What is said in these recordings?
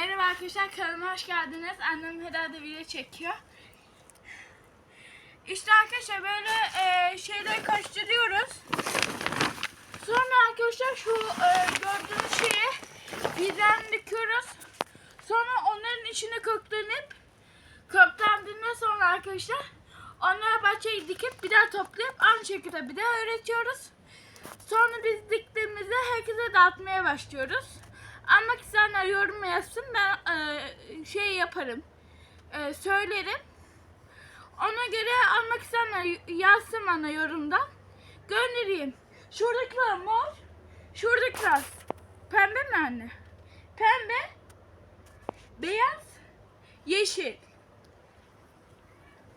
arkadaşlar kanalıma hoş geldiniz. Annem herhalde video çekiyor. İşte arkadaşlar böyle e, şeyleri karıştırıyoruz. Sonra arkadaşlar şu e, gördüğünüz şeyi birden döküyoruz. Sonra onların içine köklenip köklendiğinden sonra arkadaşlar onları bahçeye dikip bir daha toplayıp aynı şekilde bir daha öğretiyoruz. Sonra biz diktiğimizde herkese dağıtmaya başlıyoruz. Almak isteyenler yorum yazsın ben e, şey yaparım. E, söylerim. Ona göre almak isteyenler yazsın bana yorumdan. Göndereyim. Şuradakiler mor. Şuradakiler pembe mi anne? Pembe, beyaz, yeşil.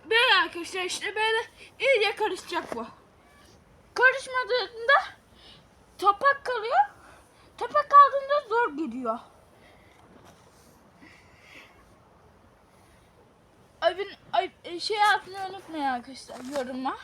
Böyle arkadaşlar işte böyle iyice karışacak bu. Karışmadığında topak gidiyor. Abin, ay, şey atmayı unutmayın arkadaşlar yoruma.